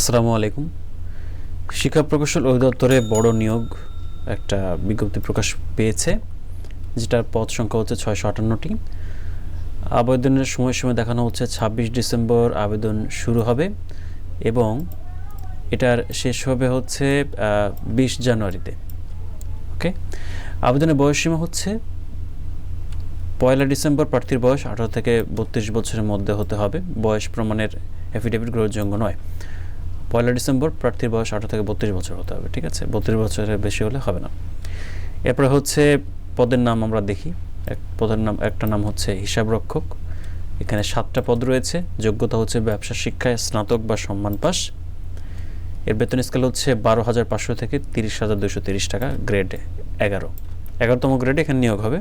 আসসালামু আলাইকুম। শিক্ষা প্রকৌশল অধিদপ্তরে বড় নিয়োগ একটা বিজ্ঞপ্তি প্রকাশ পেয়েছে, যেটার পদ সংখ্যা হচ্ছে ছয়শো আটান্নটি। আবেদনের সময়সীমা দেখানো হচ্ছে ছাব্বিশ ডিসেম্বর আবেদন শুরু হবে এবং এটার শেষ হবে হচ্ছে বিশ জানুয়ারিতে। ওকে? আবেদনের বয়সসীমা হচ্ছে পয়লা ডিসেম্বর, প্রার্থীর বয়স আঠারো থেকে বত্রিশ বছরের মধ্যে হতে হবে। বয়স প্রমাণের অ্যাফিডেভিট গ্রহণযোগ্য নয়। পয়লা ডিসেম্বর প্রার্থীর বয়স আঠারো থেকে বত্রিশ বছর হতে হবে, ঠিক আছে? বত্রিশ বছরের বেশি হলে হবে না। এরপরে হচ্ছে পদের নাম আমরা দেখি। এক পদের নাম, একটা নাম হচ্ছে হিসাবরক্ষক। এখানে সাতটা পদ রয়েছে। যোগ্যতা হচ্ছে ব্যবসা শিক্ষায় স্নাতক বা সম্মান পাস। এর বেতন স্কেল হচ্ছে বারো হাজার পাঁচশো থেকে তিরিশ হাজার দুশো তিরিশ টাকা গ্রেড এগারো। এগারোতম গ্রেডে এখানে নিয়োগ হবে।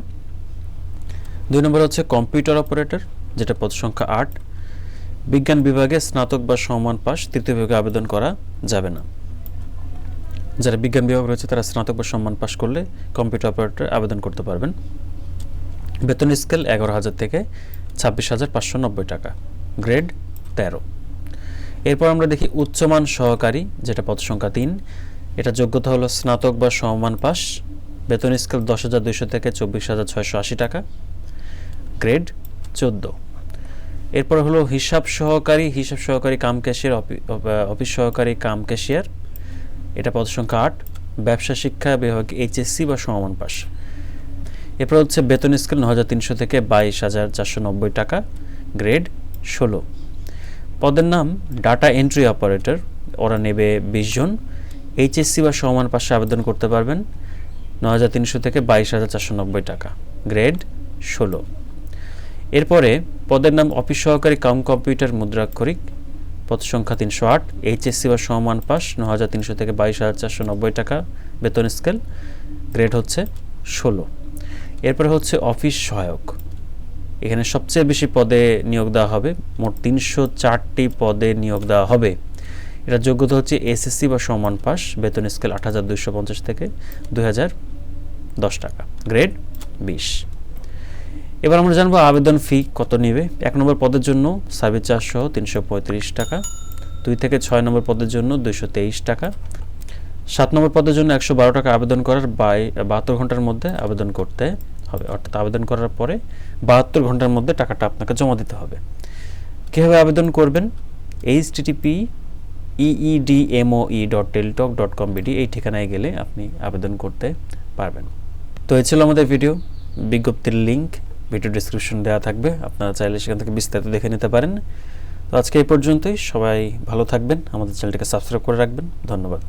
দুই নম্বর হচ্ছে কম্পিউটার অপারেটর যেটা পদ সংখ্যা আট। বিজ্ঞান বিভাগে স্নাতক বা সমান পাস তৃতীয় বিভাগে আবেদন করা যাবে না। যারা বিজ্ঞান বিভাগ রয়েছে, তারা স্নাতক বা সম্মান পাস করলে কম্পিউটার অপারেটর আবেদন করতে পারবেন। বেতন স্কেল এগারো হাজার থেকে ছাব্বিশ হাজার পাঁচশো নব্বই টাকা। গ্রেড তেরো। এরপর আমরা দেখি উচ্চমান সহকারী, যেটা পদ সংখ্যা তিন। এটা যোগ্যতা হলো স্নাতক বা সমমান পাস বেতন স্কেল দশ হাজার দুইশো থেকে চব্বিশ হাজার ছয়শো আশি টাকা। গ্রেড চোদ্দ। এরপর হলো হিসাব সহকারী হিসাব সহকারী কাম ক্যাশিয়ার অফিস সহকারী কাম ক্যাশিয়ার। এটা পদ সংখ্যা আট, ব্যবসা শিক্ষা বিভাগ এইচএসসি বা সমমান পাস। এরপর হচ্ছে বেতন স্কেল ন হাজার তিনশো থেকে বাইশ হাজার চারশো নব্বই টাকা, গ্রেড ষোলো। পদের নাম ডাটা এন্ট্রি অপারেটর, ওরা নেবে বিশ জন। এইচএসসি বা সমান পাশে আবেদন করতে পারবেন ন হাজার তিনশো থেকে বাইশ হাজার চারশো নব্বই টাকা, গ্রেড ষোলো। এরপরে পদের নাম অফিস সহকারী কাম কম্পিউটার মুদ্রাক্ষরিক, পদ সংখ্যা তিনশো আট, এইচএসসি বা সমান পাস ন হাজার তিনশো থেকে বাইশ হাজার চারশো নব্বই টাকা, বেতন স্কেল, গ্রেড হচ্ছে ষোলো। এরপরে হচ্ছে অফিস সহায়ক। এখানে সবচেয়ে বেশি পদে নিয়োগ দেওয়া হবে, মোট তিনশো চারটি পদে নিয়োগ দেওয়া হবে। এটা যোগ্যতা হচ্ছে এসএসসি বা সমান পাস, বেতন স্কেল আট হাজার দুইশো পঞ্চাশ থেকে দুই হাজার দশ টাকা, গ্রেড বিশ। এবার আমরা জানব আবেদন ফি কত নেবে? এক নম্বর পদের জন্য সার্ভিস সহ তিনশো পঁয়ত্রিশ টাকা, দুই থেকে ছয় নম্বর পদের জন্য দুইশো তেইশ টাকা, সাত নম্বর পদের জন্য একশো বারো টাকা আবেদন করার বাই বাহাত্তর ঘণ্টার মধ্যে আবেদন করতে হবে। অর্থাৎ আবেদন করার পরে বাহাত্তর ঘণ্টার মধ্যে টাকাটা আপনাকে জমা দিতে হবে। কীভাবে আবেদন করবেন? H TTP EEDMOE dot Teletalk dot com BD এই ঠিকানায় গেলে আপনি আবেদন করতে পারবেন। তো এই ছিল আমাদের ভিডিও। বিজ্ঞপ্তির লিঙ্ক ভিডিও ডিসক্রিপশন দেওয়া থাকবে। আপনারা চাইলে সেখান থেকে বিস্তারিত দেখে নিতে পারেন। তো আজকে এই পর্যন্তই। সবাই ভালো থাকবেন। আমাদের চ্যানেলটিকে সাবস্ক্রাইব করে রাখবেন। ধন্যবাদ।